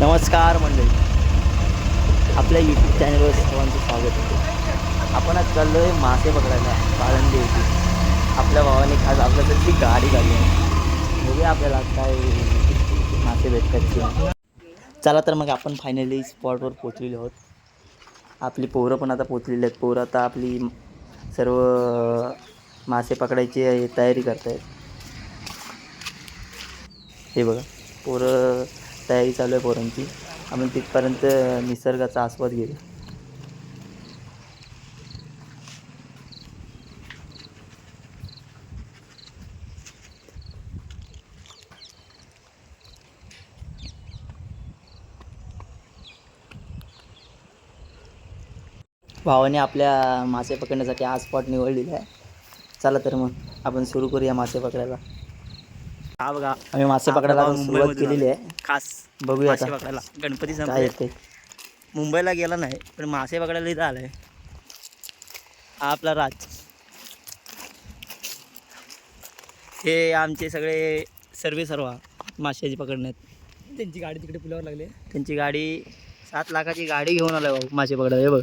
नमस्कार मंडळी. आपल्या यूट्यूब चॅनलवर सर्वांचं स्वागत आहे. आपण आज चाललो आहे मासे पकडायला पाळंदी होती आपल्या भावाने खास आपल्यासाठी गाडी काढली आहे. बघूया आपल्याला काय मासे भेटतात चला तर मग आपण फायनली स्पॉटवर पोचलेलो आहोत. आपली पोरं पण आता पोचलेली आहेत. पोरं आता आपली सर्व मासे पकडायची तयारी करत आहेत हे बघा पोरं तयारी चालू आहे पोरांची. आपण तिथपर्यंत निसर्गाचा आस्वाद घेऊ. भावाने आपल्या मासे पकडण्यासाठी हा स्पॉट निवडलेला आहे. चला तर मग आपण सुरू करूया मासे पकडायला. हा बघा. आम्ही मासे पकडायला सुरुवात केलेली आहे. खास बघूया मासे आता पकडायला. गणपती संपले. येते मुंबईला गेला नाही पण मासे पकडायला इथं आलाय. हा आपला राज. हे आमचे सगळे सर्वे सर्व माशाची पकडण्यात. त्यांची गाडी तिकडे पुलावर लागली त्यांची गाडी सात लाखाची गाडी घेऊन आलाय भाऊ मासे पकडायला. हे बघ.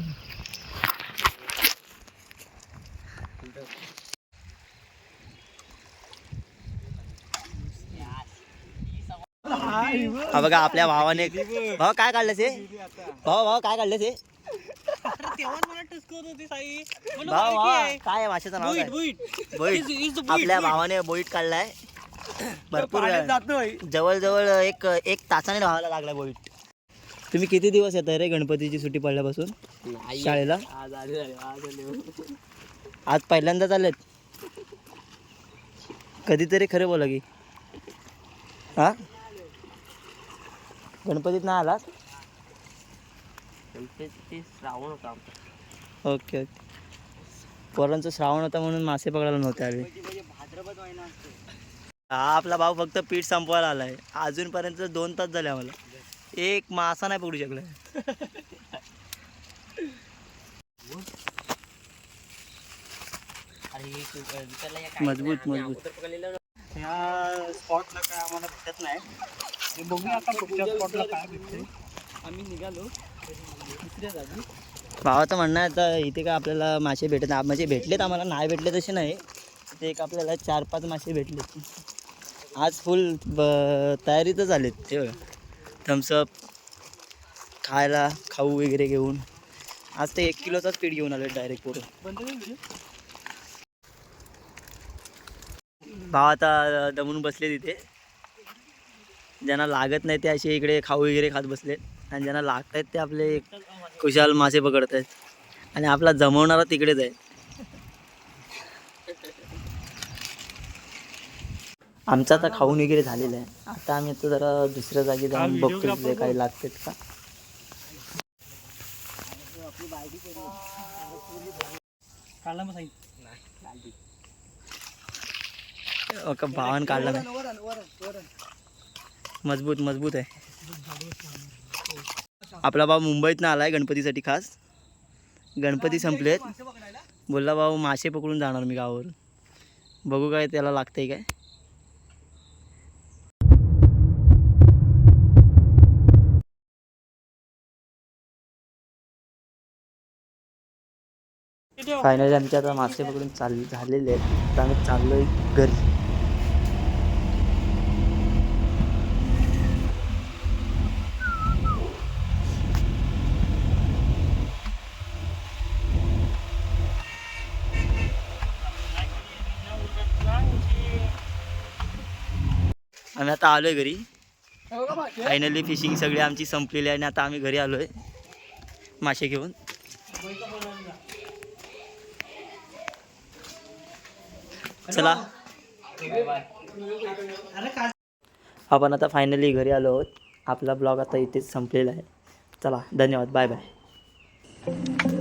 हा बघा आपल्या भावाने भाऊ काय काढलं ते भाऊ भाऊ काय काढलं ते भाऊ भाऊ. काय आहे माशाचं नाव काय? बुईट, आपल्या. भावाने बोईट काढलाय. भरपूर पाण्यात वेळा. जातोय जवळजवळ एक एक तासाने धावायला लागला बोईट. तुम्ही किती दिवस येत रे गणपतीची सुट्टी पडल्यापासून? शाळेला? आज आले झाले, आज आले. आज पहिल्यांदाच आलेत? कधीतरी खरं बोला की. हा? गणपतीत ना आलात श्रावण होता आमचा. ओके ओके पोरांचं श्रावण होता म्हणून मासे पकडायला नव्हते आले भाद्रपद महिना असतो. हा आपला भाऊ फक्त पीठ संपवायला आलाय अजूनपर्यंत दोन तास झाले आम्हाला एक मासा नाही पकडू शकला? मजबूत मजबूत ह्या स्पॉटला काय आम्हाला भेटत नाही बघूया आता पुढच्या स्पॉटला काय भेटते. आम्ही निघालो. दुसऱ्या जागी. भावाचं म्हणणं आहे आता इथे काय आपल्याला मासे भेटत नाही. म्हणजे भेटलेत आम्हाला नाही भेटले तसे नाही. ते एक आपल्याला चार पाच मासे भेटलेत. आज फुल ब तयारीतच आलेत ते थम्सअप खायला खाऊ वगैरे घेऊन. आज ते एक किलोचाच पीठ घेऊन आलो डायरेक्ट व्हिडिओ? भाव आता दमून बसले तिथे ज्यांना लागत नाही ते असे इकडे खाऊ वगैरे खात बसले आणि ज्यांना लागत आहेत ते आपले खुशाल मासे पकडत आहेत आणि आपला जमवणारा तिकडेच आहे. आमचं आता खाऊन वगैरे झालेलं आहे. आता आम्ही आता जरा दुसऱ्या जागी जाऊन बघतो तिथे काही लागतात का. काढला भावान काढला. नाही मजबूत मजबूत आहे. आपला भाऊ मुंबईतनं आहे गणपतीसाठी खास. गणपती संपलेत. बोलला भाऊ मासे पकडून जाणार मी गावावरून. बघू काय त्याला लागतंय काय. फायनली आमच्या आता मासे पकडून चाल झालेले आहेत. आता आम्ही आहे घरी. आम्ही आता आलोय घरी. फायनली फिशिंग सगळी आमची संपलेली आहे आणि आता आम्ही घरी आलोय. मासे घेऊन. चला. आपण आता फायनली घरी आलो आहोत. आपला ब्लॉग आता इथेच संपलेला आहे. चला धन्यवाद. Bye bye